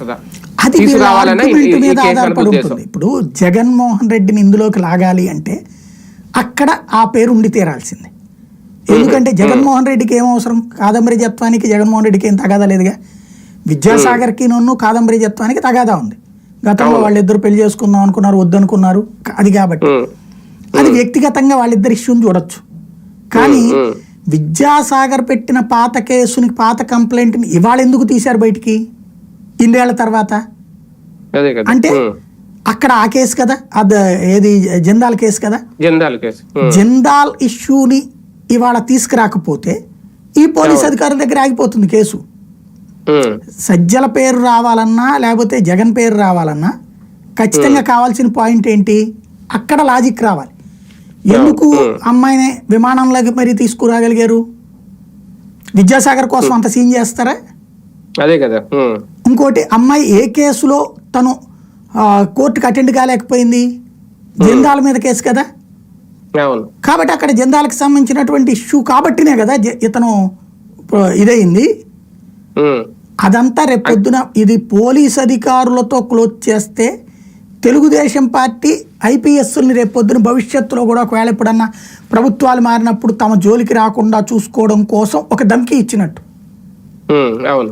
వస్తుందా అది మీద ఆధారపడి ఉంటుంది. ఇప్పుడు జగన్మోహన్ రెడ్డిని ఇందులోకి లాగాలి అంటే అక్కడ ఆ పేరు ఉండి తీరాల్సిందే. ఎందుకంటే జగన్మోహన్ రెడ్డికి ఏం అవసరం? కాదంబరి జత్వానికి జగన్మోహన్ రెడ్డికి ఏం తగాదా లేదుగా? విద్యాసాగర్కి నన్ను కాదంబరి జత్వానికి తగాదా ఉంది. గతంలో వాళ్ళిద్దరు పెళ్ళి చేసుకుందాం అనుకున్నారు వద్దనుకున్నారు అది కాబట్టి. అది వ్యక్తిగతంగా వాళ్ళిద్దరి ఇష్యూని చూడొచ్చు. కానీ. విద్యాసాగర్ పెట్టిన పాత కేసుని పాత కంప్లైంట్ని ఇవాళ ఎందుకు తీశారు బయటికి? ఇన్నేళ్ళ తర్వాత? అంటే అక్కడ ఆ కేసు కదా? అది ఏది? జందాల్ కేసు కదా? జందాల్ కేసు. జందాల్ ఇష్యూని ఇవాళ తీసుకురాకపోతే ఈ పోలీస్ అధికారుల దగ్గర ఆగిపోతుంది కేసు. సజ్జల పేరు రావాలన్నా లేకపోతే జగన్ పేరు రావాలన్నా ఖచ్చితంగా కావాల్సిన పాయింట్ ఏంటి? అక్కడ లాజిక్ రావాలి. ఎందుకు అమ్మాయిని విమానంలోకి మరి తీసుకురాగలిగారు? విద్యాసాగర్ కోసం అంత సీన్ చేస్తారా? అదే కదా. ఇంకోటి అమ్మాయి ఏ కేసులో తను కోర్టుకు అటెండ్ కాలేకపోయింది? జందాల మీద కేసు కదా? కాబట్టి అక్కడ జందాలకు సంబంధించినటువంటి ఇష్యూ కాబట్టినే కదా ఇతను ఇదయింది. ఉమ్, అదంతా రేపొద్దున ఇది పోలీస్ అధికారులతో క్లోజ్ చేస్తే తెలుగుదేశం పార్టీ ఐపీఎస్ని రేపొద్దున భవిష్యత్తులో కూడా ఒకవేళ ఎప్పుడన్నా ప్రభుత్వాలు మారినప్పుడు తమ జోలికి రాకుండా చూసుకోవడం కోసం ఒక ధమ్కి ఇచ్చినట్టు. అవును.